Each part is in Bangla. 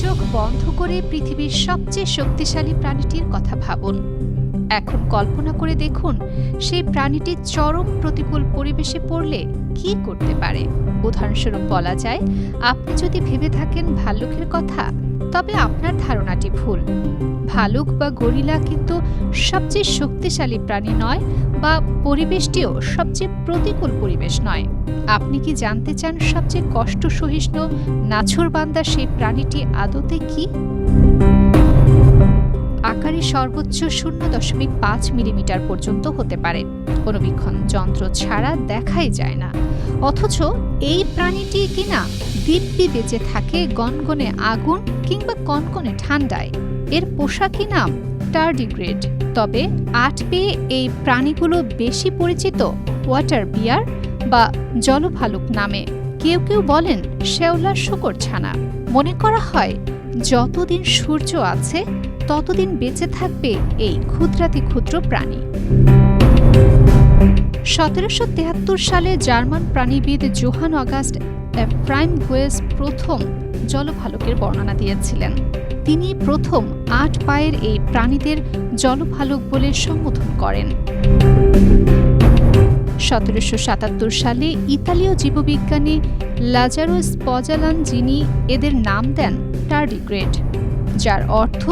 চোখ বন্ধ করে পৃথিবীর সবচেয়ে শক্তিশালী প্রাণীটির কথা ভাবুন। এখন কল্পনা করে দেখুন, সেই প্রাণীটি চরম প্রতিকূল পরিবেশে পড়লে কি করতে পারে। উদাহরণস্বরূপ বলা যায়, আপনি যদি ভেবে থাকেন ভাল্লুকের কথা তবে আপনার ধারণাটি ভুল। ভালুক বা গরিলা কিন্তু সবচেয়ে শক্তিশালী প্রাণী নয় বা পরিবেশটিও সবচেয়ে প্রতিকূল পরিবেশ নয়। আপনি কি জানতে চান সবচেয়ে কষ্ট সহিষ্ণু নাছরবান্দা সেই প্রাণীটি আদতে কি? আকারে সর্বোচ্চ শূন্য দশমিক পাঁচ মিলিমিটার পর্যন্ত হতে পারে। অনুবীক্ষণ যন্ত্র ছাড়া দেখাই যায় না। অথচ এই প্রাণীটি কিনা দিব্যি বেঁচে থাকে গনগনে আগুন কিংবা কনকনে ঠান্ডায়। এর পোশাকি নাম টার্ডিগ্রেড তবে আট পেয়ে এই প্রাণীগুলো বেশি পরিচিত ওয়াটার বিয়ার বা জলভালুক নামে। কেউ কেউ বলেন শেওলা শুকর ছানা। মনে করা হয়, যতদিন সূর্য আছে, ততদিন বেঁচে থাকবে এই ক্ষুদ্রাতি ক্ষুদ্র প্রাণী। সতেরোশো তেহাত্তর সালে জার্মান প্রাণীবিদ জোহান অগাস্ট প্রাইম গোয়েস প্রথম জলভালুকের বর্ণনা দিয়েছিলেন। তিনি প্রথম আট পায়ের এই প্রাণীদের জলভালুক বলে সম্বোধন করেন। সতেরোশো সাতাত্তর সালে ইতালীয় জীববিজ্ঞানী লাজারো স্পজালান যিনি এদের নাম দেন টার্ডিগ্রেড যার অর্থ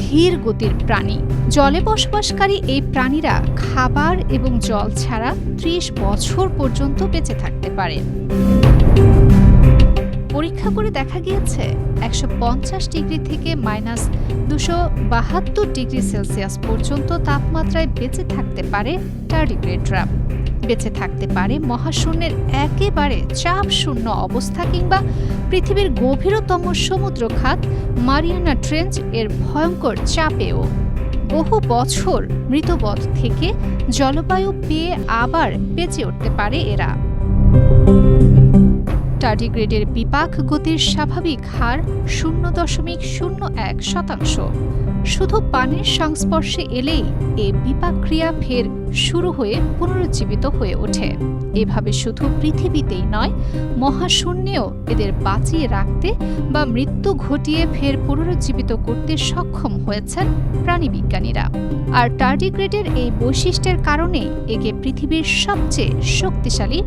ধীর গতির প্রাণী। জলে বসবাসকারী এই প্রাণীরা খাবার এবং জল ছাড়া ত্রিশ বছর পর্যন্ত বেঁচে থাকতে পারে। পরীক্ষা করে দেখা গিয়েছে, একশো পঞ্চাশ ডিগ্রি থেকে মাইনাস দুশো বাহাত্তর ডিগ্রি সেলসিয়াস পর্যন্ত তাপমাত্রায় বেঁচে থাকতে পারে টার্ডিগ্রেডরা বেঁচে থাকতে পারে, মহাশূন্যের একেবারে চাপ শূন্য অবস্থা কিংবা পৃথিবীর গভীরতম সমুদ্র খাত মারিয়ানা ট্রেঞ্চ এর ভয়ঙ্কর চাপেও বহু বছর মৃতবধ থেকে জলবায়ু পেয়ে আবার বেঁচে উঠতে পারে এরা। টার্ডিগ্রেডের বিপাক গতির স্বাভাবিক হার শূন্য দশমিক শূন্য এক শতাংশ। শুধু পানির সংস্পর্শে এলেই এ বিপাক ক্রিয়া ফের শুরু হয়ে পুনরুজ্জীবিত হয়ে ওঠে। এভাবে শুধু পৃথিবীতেই নয়, মহাশূন্যেও এদের বাঁচিয়ে রাখতে বা মৃত্যু ঘটিয়ে ফের পুনরুজ্জীবিত করতে সক্ষম হয়েছেন প্রাণীবিজ্ঞানীরা। আর টার্ডিগ্রেডের এই বৈশিষ্ট্যের কারণে একে পৃথিবীর সবচেয়ে শক্তিশালী